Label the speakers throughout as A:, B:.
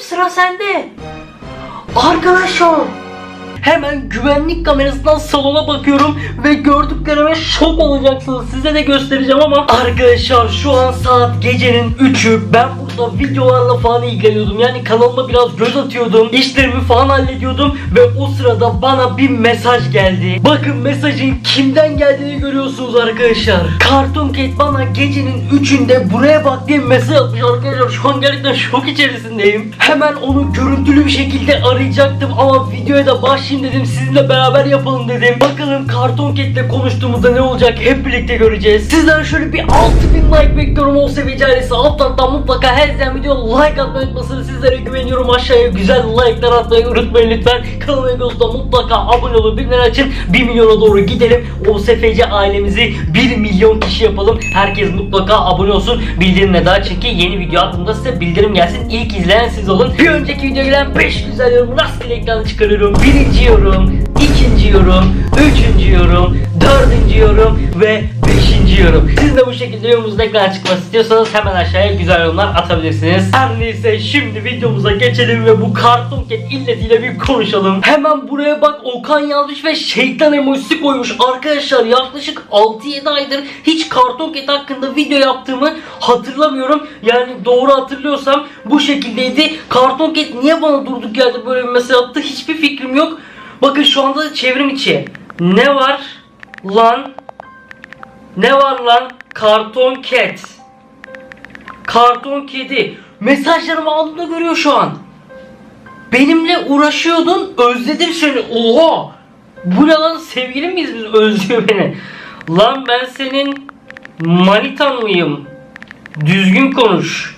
A: Sıra sende. Arkadaşlar. Hemen güvenlik kamerasından salona bakıyorum ve gördüklerime şok olacaksınız. Size de göstereceğim ama arkadaşlar şu an saat gecenin 3'ü. Ben burada videolarla falan ilgileniyordum. Yani kanalıma biraz göz atıyordum. İşlerimi falan hallediyordum ve o sırada bana bir mesaj geldi. Bakın mesajın kimden geldiğini görüyorsunuz arkadaşlar. Cartoon Cat bana gecenin 3'ünde buraya bak diye mesaj atmış arkadaşlar. Şu an gerçekten şok içerisindeyim. Hemen onu görüntülü bir şekilde arayacaktım ama videoya da başlayayım dedim. Sizinle beraber yapalım dedim. Bakalım Cartoon Cat'le konuştuğumuzda ne olacak hep birlikte göreceğiz. Sizden şöyle bir 6000 like bekliyorum o ailesi. Alt alttan mutlaka her izleyen video like atmayı unutmasın. Sizlere güveniyorum aşağıya güzel like'lar atmayı unutmayın lütfen. Kanalıma gözle mutlaka abone olun. Bildirimleri açın. 1 milyona doğru gidelim. O SFC ailemizi 1 milyon kişi yapalım. Herkes mutlaka abone olsun. Bildirimle daha çünkü yeni video attığımda size bildirim gelsin. İlk izleyen siz olun. Bir önceki video gelen 5 güzel yorumu rastgele ekrana çıkarıyorum. Birinci yorum, ikinci yorum, üçüncü yorum, dördüncü yorum ve beşinci yorum. Siz de bu şekilde yorumunuzun ekrana çıkması istiyorsanız hemen aşağıya güzel yorumlar atabilirsiniz. Her neyse şimdi videomuza geçelim ve bu karton ket illetiyle bir konuşalım. Hemen buraya bak Okan yazmış ve şeytan emojisi koymuş. Arkadaşlar yaklaşık 6-7 aydır hiç karton ket hakkında video yaptığımı hatırlamıyorum. Yani doğru hatırlıyorsam bu şekildeydi. Karton ket niye bana durduk yerde böyle bir mesaj attı hiçbir fikrim yok. Bakın şu anda da çevrim içi. Ne var lan? Ne var lan? Karton cat. Karton kedi. Mesajlarımı aldığında görüyor şu an. Benimle uğraşıyordun özledim seni. Oha. Bu ne lan sevgili miyiz biz özlüyor beni. Lan ben senin manitan mıyım? Düzgün konuş.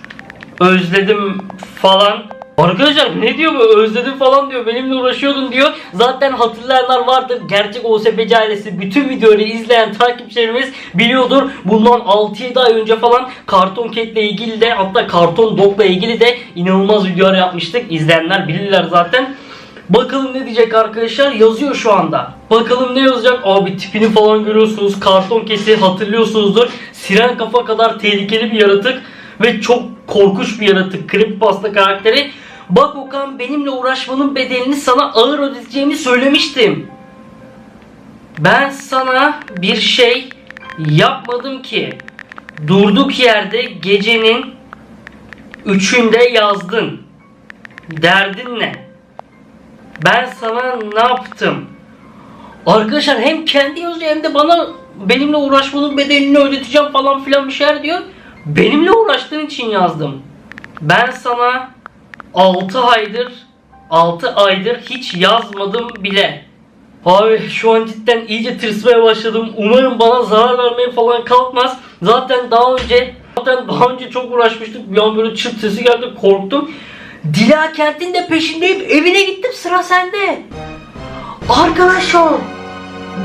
A: Özledim falan. Arkadaşlar ne diyor bu özledim falan diyor benimle uğraşıyordun diyor. Zaten hatırlayanlar vardır. Gerçek OSPC ailesi bütün videoları izleyen takipçilerimiz biliyordur. Bundan 6-7 ay önce falan Karton Cat'le ilgili de hatta Karton Dog'la ilgili de inanılmaz videolar yapmıştık. İzleyenler bilirler zaten. Bakalım ne diyecek arkadaşlar yazıyor şu anda. Bakalım ne yazacak? Abi tipini falan görüyorsunuz. Karton kesi hatırlıyorsunuzdur. Siren kafa kadar tehlikeli bir yaratık ve çok korkunç bir yaratık. Creepypasta karakteri. Bak Okan benimle uğraşmanın bedelini sana ağır ödeteceğimi söylemiştim. Ben sana bir şey yapmadım ki. Durduk yerde gecenin üçünde yazdın. Derdin ne? Ben sana ne yaptım? Arkadaşlar hem kendi yazıyor hem de bana benimle uğraşmanın bedelini ödeteceğim falan filan bir şeyler diyor. Benimle uğraştığın için yazdım. Ben sana 6 aydır 6 aydır hiç yazmadım bile. Abi şu an cidden iyice tırsmaya başladım. Umarım bana zarar vermeye falan kalkmaz. Zaten daha önce zaten daha önce çok uğraşmıştık. Bir an böyle çıt sesi geldi korktum. Dila kentin de peşindeyim. Evine gittim sıra sende. Arkadaşlar.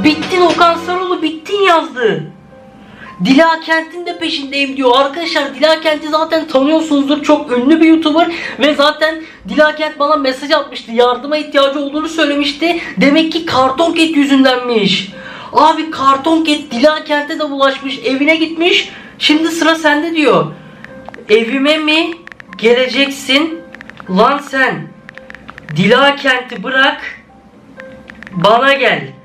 A: Bittin Okan Sarıoğlu bittin yazdı. Dila Kent'in de peşindeyim diyor. Arkadaşlar Dila Kent'i zaten tanıyorsunuzdur. Çok ünlü bir YouTuber ve zaten Dila Kent bana mesaj atmıştı. Yardıma ihtiyacı olduğunu söylemişti. Demek ki Karton Cat yüzündenmiş. Abi Karton Cat Dila Kent'e de bulaşmış. Evine gitmiş. Şimdi sıra sende diyor. Evime mi geleceksin? Lan sen. Dila Kent'i bırak. Bana gel.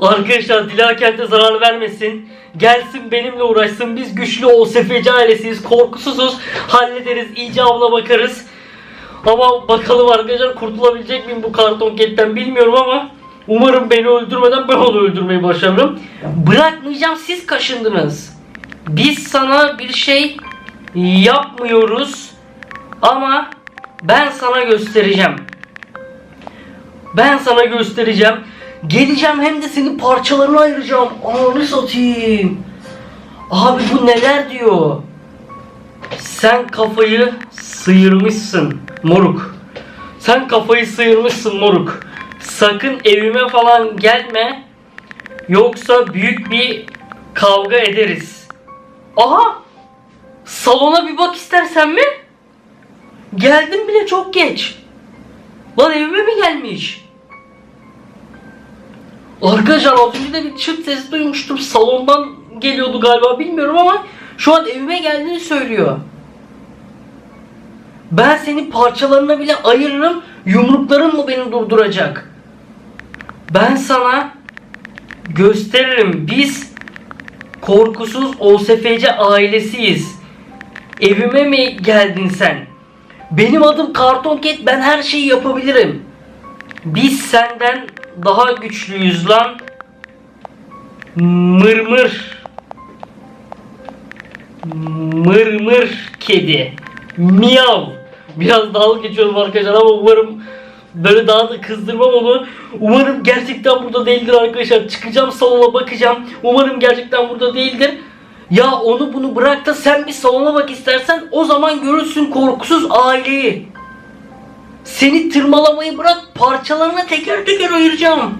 A: Arkadaşlar Dila Kent'e zarar vermesin. Gelsin benimle uğraşsın. Biz güçlü o sefeci ailesiyiz. Korkusuzuz. Hallederiz. icabına bakarız. Ama bakalım arkadaşlar kurtulabilecek miyim bu karton ketten bilmiyorum ama umarım beni öldürmeden ben onu öldürmeyi başarırım. Bırakmayacağım siz kaşındınız. Biz sana bir şey yapmıyoruz ama ben sana göstereceğim. Ben sana göstereceğim. Geleceğim hem de senin parçalarını ayıracağım. Ananı satayım. Abi bu neler diyor? Sen kafayı sıyırmışsın moruk. Sen kafayı sıyırmışsın moruk. Sakın evime falan gelme. Yoksa büyük bir kavga ederiz. Aha! Salona bir bak istersen mi? Geldim bile çok geç. Lan evime mi gelmiş? Arkadaşlar az önce de bir çıt sesi duymuştum. Salondan geliyordu galiba bilmiyorum ama şu an evime geldiğini söylüyor. Ben seni parçalarına bile ayırırım. Yumrukların mı beni durduracak? Ben sana gösteririm. Biz korkusuz OSFC ailesiyiz. Evime mi geldin sen? Benim adım Karton Cat. Ben her şeyi yapabilirim. Biz senden daha güçlüyüz lan. Mırmır. Mırmır kedi. Miyav. Biraz dalga geçiyorum arkadaşlar ama umarım böyle daha da kızdırmam onu. Umarım gerçekten burada değildir arkadaşlar. Çıkacağım salona bakacağım. Umarım gerçekten burada değildir. Ya onu bunu bırak da sen bir salona bak istersen o zaman görürsün korkusuz aileyi. Seni tırmalamayı bırak parçalarına teker teker ayıracağım.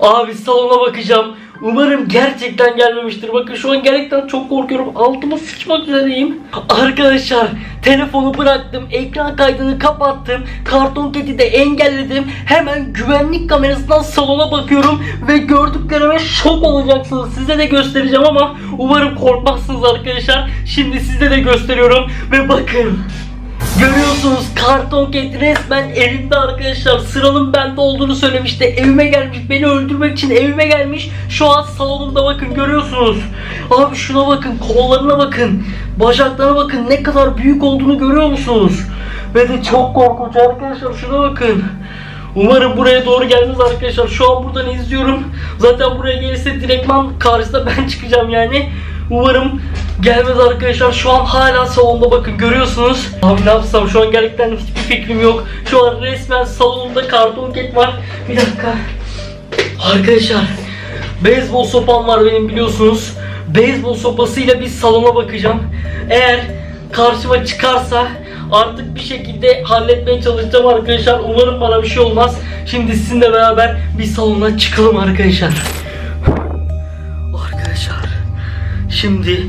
A: Abi salona bakacağım. Umarım gerçekten gelmemiştir. Bakın şu an gerçekten çok korkuyorum. Altıma sıçmak üzereyim. Arkadaşlar telefonu bıraktım. Ekran kaydını kapattım. Karton keti de engelledim. Hemen güvenlik kamerasından salona bakıyorum. Ve gördüklerime şok olacaksınız. Size de göstereceğim ama umarım korkmazsınız arkadaşlar. Şimdi size de gösteriyorum. Ve bakın. Görüyorsunuz karton ket resmen evimde arkadaşlar. Sıralım bende olduğunu söylemişti. Evime gelmiş beni öldürmek için evime gelmiş. Şu an salonumda bakın görüyorsunuz. Abi şuna bakın kollarına bakın bacaklarına bakın. Ne kadar büyük olduğunu görüyor musunuz? Ve de çok korkunç arkadaşlar şuna bakın. Umarım buraya doğru gelmez arkadaşlar. Şu an buradan izliyorum. Zaten buraya gelirse direktman karşısında ben çıkacağım yani. Umarım gelmez arkadaşlar. Şu an hala salonda bakın görüyorsunuz. Abi ne yapsam şu an gerçekten hiçbir fikrim yok. Şu an resmen salonumda karton ket var. Bir dakika. Arkadaşlar beyzbol sopam var benim biliyorsunuz. Beyzbol sopasıyla bir salona bakacağım. Eğer karşıma çıkarsa artık bir şekilde halletmeye çalışacağım arkadaşlar. Umarım bana bir şey olmaz. Şimdi sizinle beraber bir salona çıkalım arkadaşlar. Arkadaşlar Şimdi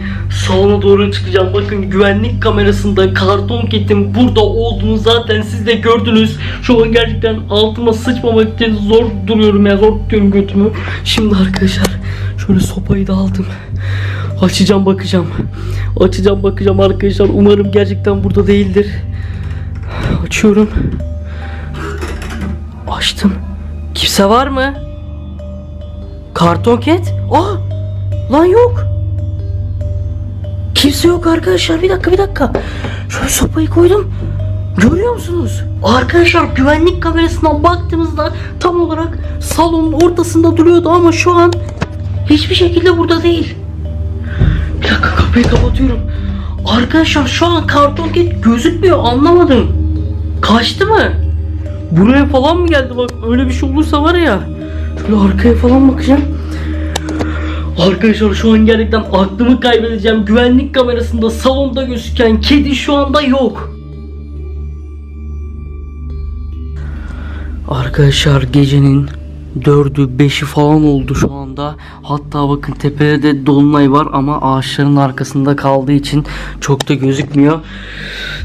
A: salona doğru çıkacağım. Bakın güvenlik kamerasında karton ketin burada olduğunu zaten siz de gördünüz. Şu an gerçekten altıma sıçmamak için zor duruyorum ya zor tutuyorum götümü. Şimdi arkadaşlar şöyle sopayı da aldım. Açacağım bakacağım. Açacağım bakacağım arkadaşlar. Umarım gerçekten burada değildir. Açıyorum. Açtım. Kimse var mı? Karton ket? Aa! Lan yok. Kimse yok arkadaşlar. Bir dakika bir dakika. Şöyle sopayı koydum. Görüyor musunuz? Arkadaşlar güvenlik kamerasından baktığımızda tam olarak salonun ortasında duruyordu ama şu an hiçbir şekilde burada değil. Bir dakika kapıyı kapatıyorum. Arkadaşlar şu an karton ket gözükmüyor anlamadım. Kaçtı mı? Buraya falan mı geldi bak öyle bir şey olursa var ya. Şöyle arkaya falan bakacağım. Arkadaşlar şu an gerçekten aklımı kaybedeceğim. Güvenlik kamerasında salonda gözüken kedi şu anda yok. Arkadaşlar gecenin dördü beşi falan oldu şu anda. Hatta bakın tepede de dolunay var ama ağaçların arkasında kaldığı için çok da gözükmüyor.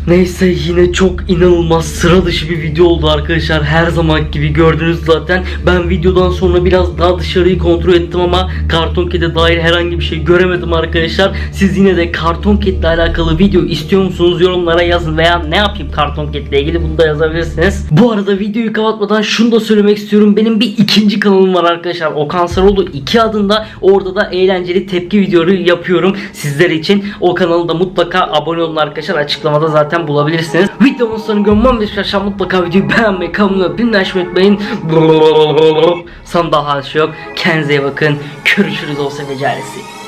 A: Neyse yine çok inanılmaz sıra dışı bir video oldu arkadaşlar. Her zaman gibi gördünüz zaten. Ben videodan sonra biraz daha dışarıyı kontrol ettim ama Karton Cat'e dair herhangi bir şey göremedim arkadaşlar. Siz yine de Karton Cat'le alakalı video istiyor musunuz? Yorumlara yazın veya ne yapayım Karton Cat'le ilgili bunu da yazabilirsiniz. Bu arada videoyu kapatmadan şunu da söylemek istiyorum. Benim bir ikinci kanalım var arkadaşlar. O Kanseroğlu 2 adında. Orada da eğlenceli tepki videoları yapıyorum sizler için. O kanalı da mutlaka abone olun arkadaşlar. Açıklamada zaten bulabilirsiniz. Videonun sonunu görmem ve mutlaka videoyu beğenmeyi, kanalıma bildirim açmayı unutmayın. Son daha şey yok. Kendinize iyi bakın. Görüşürüz olsa becerisi.